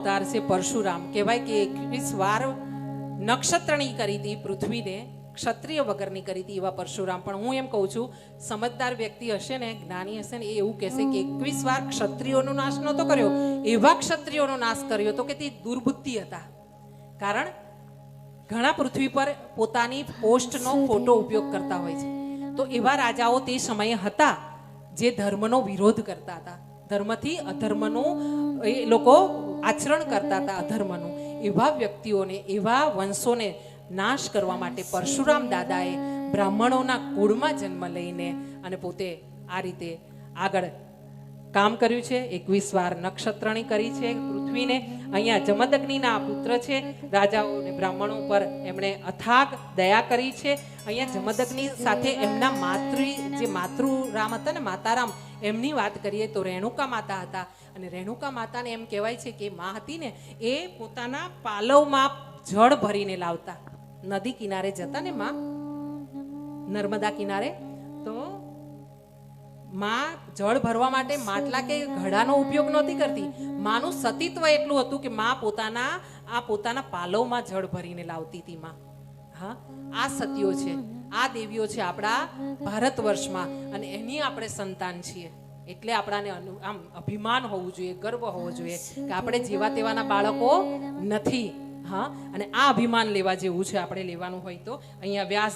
અવતાર છે પરશુરામ. કહેવાય કે એકવીસ વાર નક્ષત્રણી કરી હતી પૃથ્વીને ક્ષત્રિય વગરની કરી હતી એવા પરશુરામ. પણ હું એમ કહું છું સમજદાર વ્યક્તિ હશે ને જ્ઞાની હશે ને એ એવું કહેશે કે એકવીસ વાર ક્ષત્રિયોનો નાશ નહોતો કર્યો. એવા ક્ષત્રિયોનો નાશ કર્યો તો કે તે દુર્બુદ્ધિ હતા. કારણ ઘણા પૃથ્વી પર પોતાની પોસ્ટનો ખોટો ઉપયોગ કરતા હોય છે. તો એવા રાજાઓ તે સમયે હતા જે ધર્મનો વિરોધ કરતા હતા. ધર્મથી અધર્મનું, એ લોકો આચરણ કરતા હતા અધર્મનું. એવા વ્યક્તિઓને, એવા વંશોને નાશ કરવા માટે પરશુરામ દાદાએ બ્રાહ્મણોના કુળમાં જન્મ લઈને અને પોતે આ રીતે આગળ કામ કર્યું છે. એકવીસ વાર નક્ષત્રણી કરી છે પૃથ્વીને. અહીંયા જમદગ્નિના પુત્ર છે. રાજાઓ અને બ્રાહ્મણો પર એમણે અથાગ દયા કરી છે. અહીંયા જમદગ્નિ સાથે એમના માતૃ, જે માતૃરામ હતા ને, માતારામ એમની વાત કરીએ તો રેણુકા માતા હતા અને રેણુકા માતાને એમ કહેવાય છે કે મા હતી ને, એ પોતાના પાલવમાં જળ ભરીને લાવતા, નદી કિનારે જતા ને માં. નર્મદા કિનારે. તો માં જળ ભરવા માટે માટલા કે ઘડાનો ઉપયોગ નહોતી કરતી. માનું સતીત્વ એટલું હતું કે માં પોતાના, આ પોતાના પાલવમાં જળ ભરીને લાવતી હતી માં. હા, આ સતીઓ છે, આ દેવીઓ છે આપણા ભારત વર્ષમાં અને એની આપણે સંતાન છીએ. એટલે આપણાને આમ અભિમાન હોવું જોઈએ, ગર્વ હોવો જોઈએ કે આપણે જેવા તેવાના બાળકો નથી. હા, અને આ અભિમાન લેવા જેવું છે, આપણે લેવાનું હોય તો. અહીંયા વ્યાસ